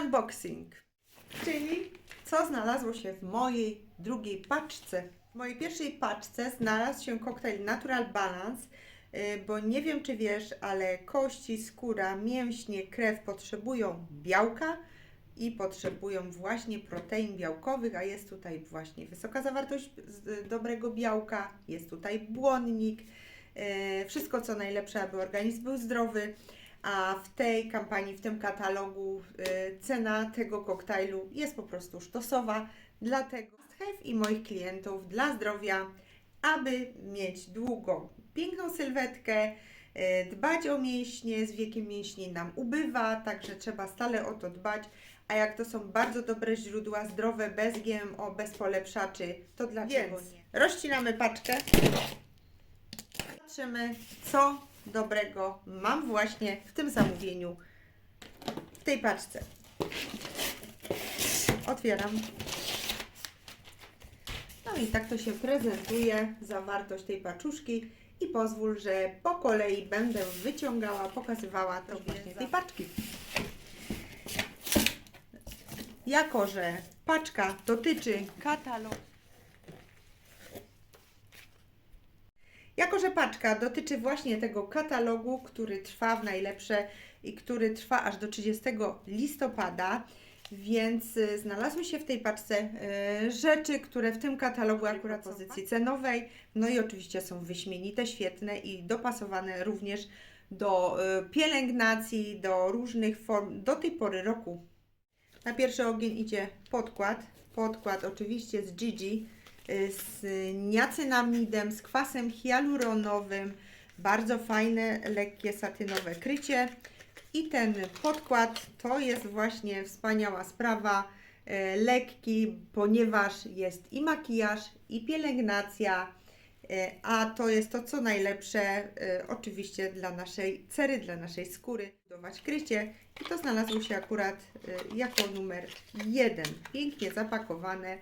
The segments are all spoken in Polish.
unboxing, czyli co znalazło się w mojej drugiej paczce. W mojej pierwszej paczce znalazł się koktajl Natural Balance, yy, bo nie wiem czy wiesz, ale kości, skóra, mięśnie, krew potrzebują białka i potrzebują właśnie protein białkowych, a jest tutaj właśnie wysoka zawartość dobrego białka, jest tutaj błonnik, yy, wszystko co najlepsze, aby organizm był zdrowy. A w tej kampanii, w tym katalogu y, cena tego koktajlu jest po prostu sztosowa. Dlatego Have i moich klientów dla zdrowia, aby mieć długą, piękną sylwetkę, y, dbać o mięśnie, z wiekiem mięśni nam ubywa, także trzeba stale o to dbać. A jak to są bardzo dobre źródła, zdrowe, bez GMO, bez polepszaczy, to dlaczego Więc nie? Rozcinamy paczkę. Patrzymy, co dobrego mam właśnie w tym zamówieniu, w tej paczce. Otwieram. No i tak to się prezentuje, zawartość tej paczuszki. I pozwól, że po kolei będę wyciągała, pokazywała to właśnie z tej paczki. Jako, że paczka dotyczy katalogu, Jako, że paczka dotyczy właśnie tego katalogu, który trwa w najlepsze i który trwa aż do 30 listopada, więc y, znalazły się w tej paczce y, rzeczy, które w tym katalogu akurat pozycji cenowej, no i oczywiście są wyśmienite, świetne i dopasowane również do y, pielęgnacji, do różnych form, do tej pory roku. Na pierwszy ogień idzie podkład, podkład oczywiście z Gigi, z niacynamidem, z kwasem hialuronowym, bardzo fajne, lekkie satynowe krycie. I ten podkład to jest właśnie wspaniała sprawa, e, lekki, ponieważ jest i makijaż, i pielęgnacja, e, a to jest to, co najlepsze oczywiście dla naszej cery, dla naszej skóry. Budować krycie i to znalazło się akurat jako numer jeden. Pięknie zapakowane,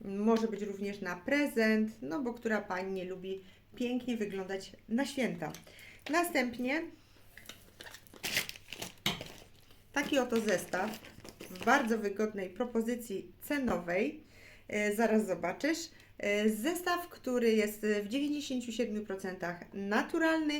może być również na prezent, no bo która Pani nie lubi pięknie wyglądać na święta. Następnie taki oto zestaw w bardzo wygodnej propozycji cenowej. E, Zaraz zobaczysz. E, Zestaw, który jest w 97% naturalny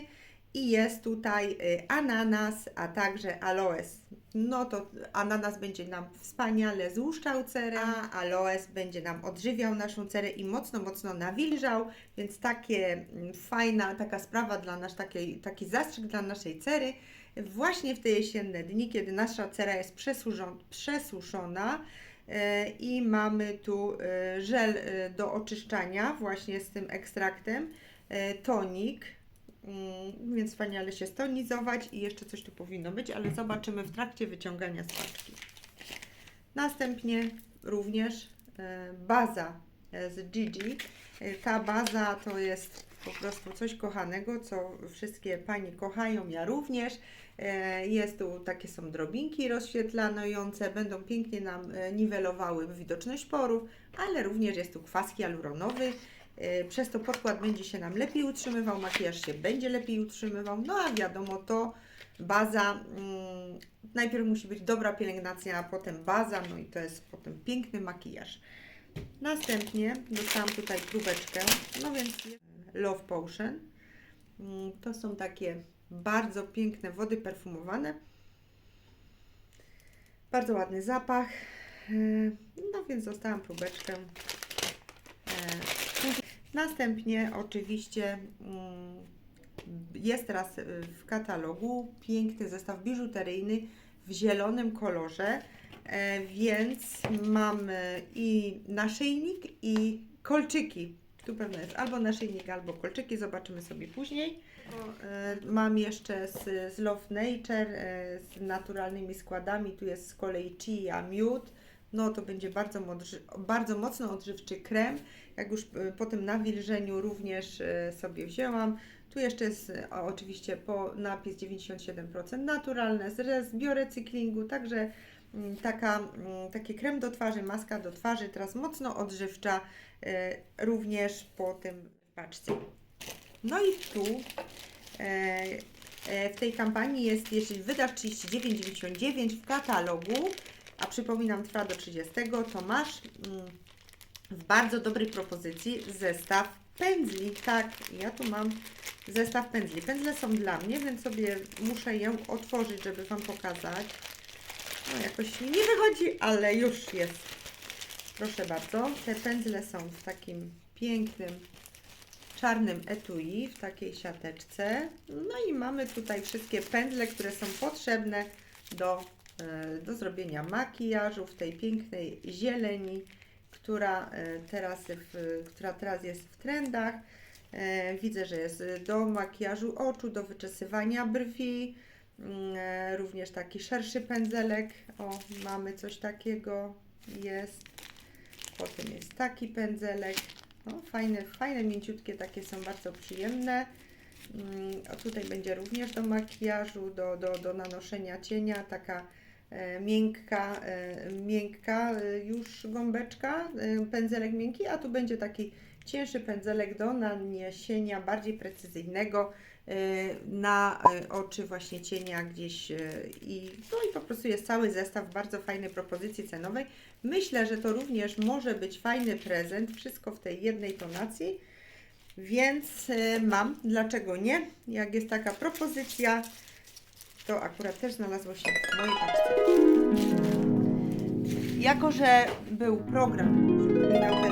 i jest tutaj e, ananas, a także aloes. No to ananas będzie nam wspaniale złuszczał cerę, a. aloes będzie nam odżywiał naszą cerę i mocno, mocno nawilżał, więc takie mm, fajna taka sprawa dla nas, taki, taki zastrzyk dla naszej cery. Właśnie w te jesienne dni, kiedy nasza cera jest przesuszon- przesuszona e, i mamy tu e, żel do oczyszczania właśnie z tym ekstraktem, tonik, więc wspaniale się stonizować i jeszcze coś tu powinno być, ale zobaczymy w trakcie wyciągania z paczki. Następnie również e, baza e, z Gigi. E, Ta baza to jest po prostu coś kochanego, co wszystkie Panie kochają, ja również. Jest tu, takie są drobinki rozświetlające, będą pięknie nam niwelowały widoczność porów, ale również jest tu kwas hialuronowy. E, Przez to podkład będzie się nam lepiej utrzymywał, makijaż się będzie lepiej utrzymywał, no a wiadomo to baza, mm, najpierw musi być dobra pielęgnacja, a potem baza, no i to jest potem piękny makijaż. Następnie dostałam tutaj próbeczkę, no więc Love Potion. Mm, To są takie bardzo piękne wody perfumowane. Bardzo ładny zapach. E, No więc dostałam próbeczkę. Następnie oczywiście mm, jest teraz w katalogu piękny zestaw biżuteryjny w zielonym kolorze, e, więc mamy i naszyjnik i kolczyki. Tu pewno jest albo naszyjnik, albo kolczyki, zobaczymy sobie później. E, Mam jeszcze z, z Love Nature, e, z naturalnymi składami, tu jest z kolei chia, miód. No to będzie bardzo, bardzo mocno odżywczy krem. Jak już e, po tym nawilżeniu również e, sobie wzięłam. Tu jeszcze jest e, oczywiście po napis 97% naturalne z, re- z biorecyklingu, także mm, taka, mm, taki krem do twarzy, maska do twarzy, teraz mocno odżywcza, również po tym paczce. No i tu w tej kampanii jest, jeżeli wydasz 39,99 w katalogu, a przypominam, trwa do 30, to masz mm, w bardzo dobrej propozycji zestaw pędzli. Tak, ja tu mam zestaw pędzli. Pędzle są dla mnie, więc sobie muszę je otworzyć, żeby Wam pokazać. No jakoś mi nie wychodzi, ale już jest. Proszę bardzo, te pędzle są w takim pięknym czarnym etui, w takiej siateczce. No i mamy tutaj wszystkie pędzle, które są potrzebne do, e, do zrobienia makijażu w tej pięknej zieleni, która e, teraz, w, która teraz jest w trendach. E, Widzę, że jest do makijażu oczu, do wyczesywania brwi, mm, e, również taki szerszy pędzelek. O, mamy coś takiego, jest. Potem jest taki pędzelek. No, fajne, fajne, mięciutkie, takie są bardzo przyjemne. Mm, A tutaj będzie również do makijażu, do, do, do nanoszenia cienia, taka miękka, e, miękka e, już gąbeczka, e, pędzelek miękki, a tu będzie taki cięższy pędzelek do naniesienia bardziej precyzyjnego e, na e, oczy właśnie cienia gdzieś e, i no i po prostu jest cały zestaw bardzo fajnej propozycji cenowej. Myślę, że to również może być fajny prezent, wszystko w tej jednej tonacji, więc e, mam, dlaczego nie? Jak jest taka propozycja, to akurat też znalazło się w mojej paczce. Jako, że był program,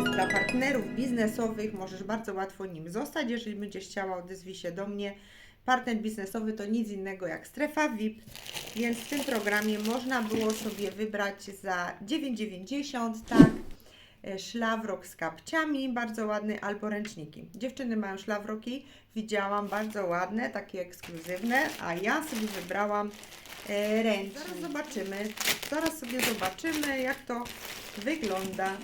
jest dla partnerów biznesowych, możesz bardzo łatwo nim zostać, jeżeli będziesz chciała, odezwij się do mnie. Partner biznesowy to nic innego jak strefa VIP, więc w tym programie można było sobie wybrać za 9,90, tak, e, szlafrok z kapciami, bardzo ładny, albo ręczniki. Dziewczyny mają szlafroki, widziałam, bardzo ładne, takie ekskluzywne, a ja sobie wybrałam e, ręcznik. Zaraz zobaczymy, zaraz sobie zobaczymy, jak to wygląda.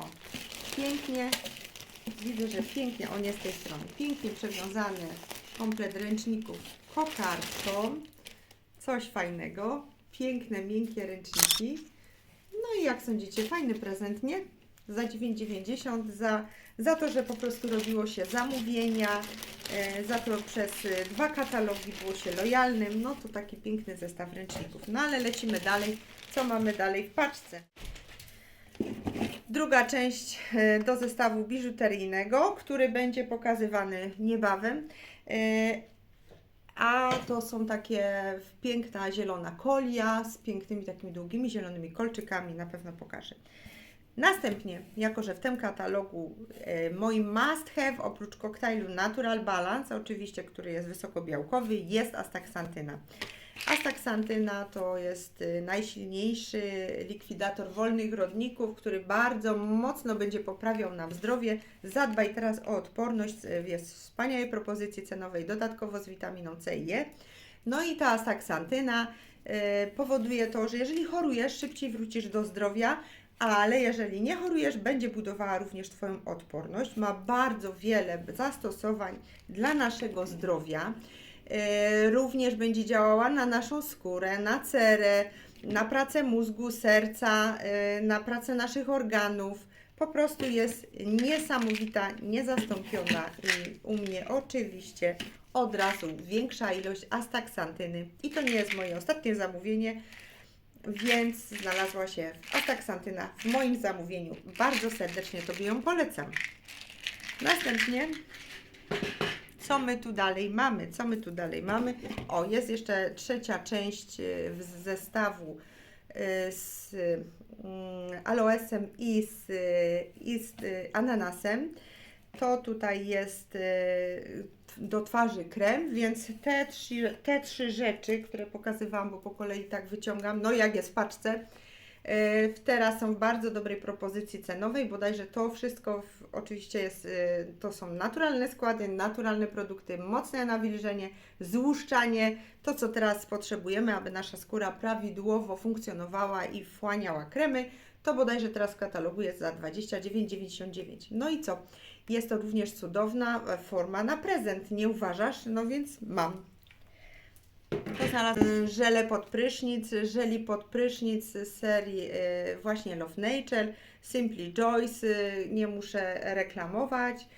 O, pięknie, widzę, że pięknie, on jest z tej strony, pięknie przewiązany komplet ręczników kokardką, coś fajnego, piękne, miękkie ręczniki. Jak sądzicie, fajny prezent, nie? Za 9,90 za, za to, że po prostu robiło się zamówienia, e, za to przez e, dwa katalogi było się lojalnym. No to taki piękny zestaw ręczników. No ale lecimy dalej. Co mamy dalej w paczce? Druga część e, do zestawu biżuteryjnego, który będzie pokazywany niebawem. A to są takie piękna zielona kolia z pięknymi takimi długimi zielonymi kolczykami, na pewno pokażę. Następnie, jako że w tym katalogu e, moim must have, oprócz koktajlu Natural Balance, oczywiście, który jest wysokobiałkowy, jest astaksantyna. Astaksantyna to jest y, najsilniejszy likwidator wolnych rodników, który bardzo mocno będzie poprawiał nam zdrowie. Zadbaj teraz o odporność, y, jest w wspaniałej propozycji cenowej, dodatkowo z witaminą C i E. No i ta astaksantyna y, powoduje to, że jeżeli chorujesz, szybciej wrócisz do zdrowia, ale jeżeli nie chorujesz, będzie budowała również Twoją odporność. Ma bardzo wiele zastosowań dla naszego zdrowia. E, Również będzie działała na naszą skórę, na cerę, na pracę mózgu, serca, e, na pracę naszych organów. Po prostu jest niesamowita, niezastąpiona i u mnie oczywiście od razu większa ilość astaksantyny. I to nie jest moje ostatnie zamówienie, więc znalazła się astaksantyna w moim zamówieniu. Bardzo serdecznie Tobie ją polecam. Następnie co my tu dalej mamy? Co my tu dalej mamy? O, jest jeszcze trzecia część y, w- zestawu y, z mm, aloesem i z, y, i z ananasem. To tutaj jest do twarzy krem, więc te trzy, te trzy rzeczy, które pokazywałam, bo po kolei tak wyciągam, no jak jest w paczce, teraz są w bardzo dobrej propozycji cenowej, bodajże to wszystko w, oczywiście jest, y, to są naturalne składy, naturalne produkty, mocne nawilżenie, złuszczanie, to co teraz potrzebujemy, aby nasza skóra prawidłowo funkcjonowała i wchłaniała kremy, to bodajże teraz w katalogu jest za 29,99. No i co? Jest to również cudowna e, forma na prezent, nie uważasz? No więc mam. To znalazłam żele pod prysznic, żeli pod prysznic z serii e, właśnie Love Nature, Simply Joyce, e, nie muszę reklamować.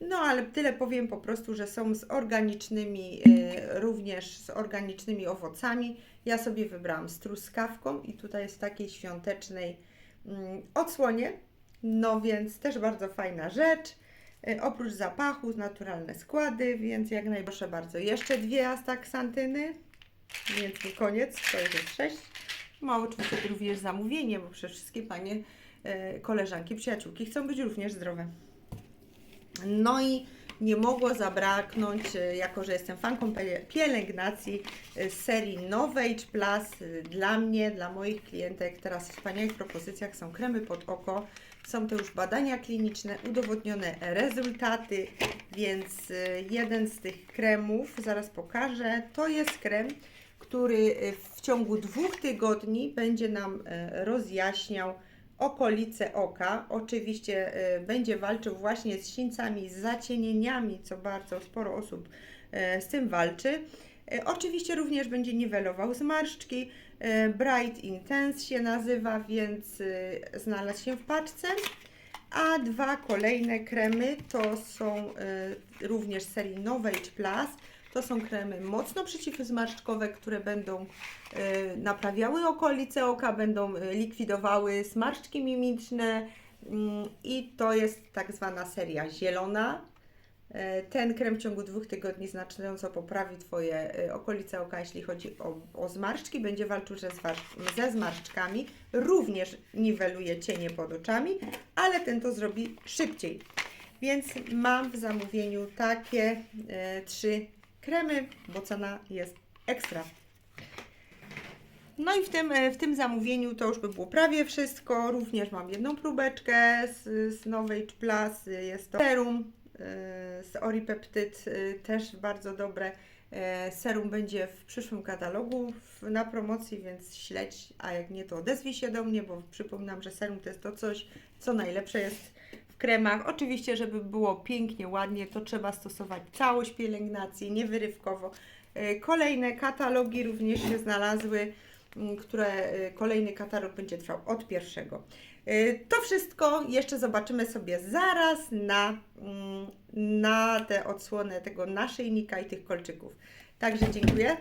No ale tyle powiem po prostu, że są z organicznymi, e, również z organicznymi owocami. Ja sobie wybrałam z truskawką i tutaj jest w takiej świątecznej mm, odsłonie. No więc też bardzo fajna rzecz. E, Oprócz zapachu, naturalne składy, więc jak najbardziej proszę bardzo. Jeszcze dwie astaksantyny, więc nie koniec, to jest sześć. Ma oczywiście również zamówienie, bo przecież wszystkie panie, e, koleżanki, przyjaciółki chcą być również zdrowe. No i nie mogło zabraknąć, e, jako że jestem fanką pie- pielęgnacji z serii Novage Plus e, dla mnie, dla moich klientek. Teraz w wspaniałych propozycjach są kremy pod oko. Są to już badania kliniczne, udowodnione rezultaty, więc jeden z tych kremów, zaraz pokażę, to jest krem, który w ciągu dwóch tygodni będzie nam rozjaśniał okolice oka. Oczywiście e, będzie walczył właśnie z sińcami, z zacienieniami, co bardzo sporo osób e, z tym walczy. E, Oczywiście również będzie niwelował zmarszczki. Bright Intense się nazywa, więc znalazł się w paczce. A dwa kolejne kremy to są również serii Novage Plus. To są kremy mocno przeciwzmarszczkowe, które będą e, naprawiały okolice oka, będą e, likwidowały smarszczki mimiczne mm, i to jest tak zwana seria zielona. E, Ten krem w ciągu dwóch tygodni znacząco poprawi Twoje okolice oka, jeśli chodzi o, o zmarszczki. Będzie walczył ze, ze zmarszczkami. Również niweluje cienie pod oczami, ale ten to zrobi szybciej. Więc mam w zamówieniu takie e, trzy kremy, bo cena jest ekstra. No i w tym, e, w tym zamówieniu to już by było prawie wszystko. Również mam jedną próbeczkę z, z Novage Plus. Jest to serum e, z Oripeptyd, e, też bardzo dobre. Serum będzie w przyszłym katalogu na promocji, więc śledź, a jak nie to odezwij się do mnie, bo przypominam, że serum to jest to coś, co najlepsze jest kremach. Oczywiście, żeby było pięknie, ładnie, to trzeba stosować całość pielęgnacji, niewyrywkowo. E, Kolejne katalogi również się znalazły, które e, kolejny katalog będzie trwał od pierwszego. E, To wszystko jeszcze zobaczymy sobie zaraz na, na tę odsłonę tego naszyjnika i tych kolczyków. Także dziękuję.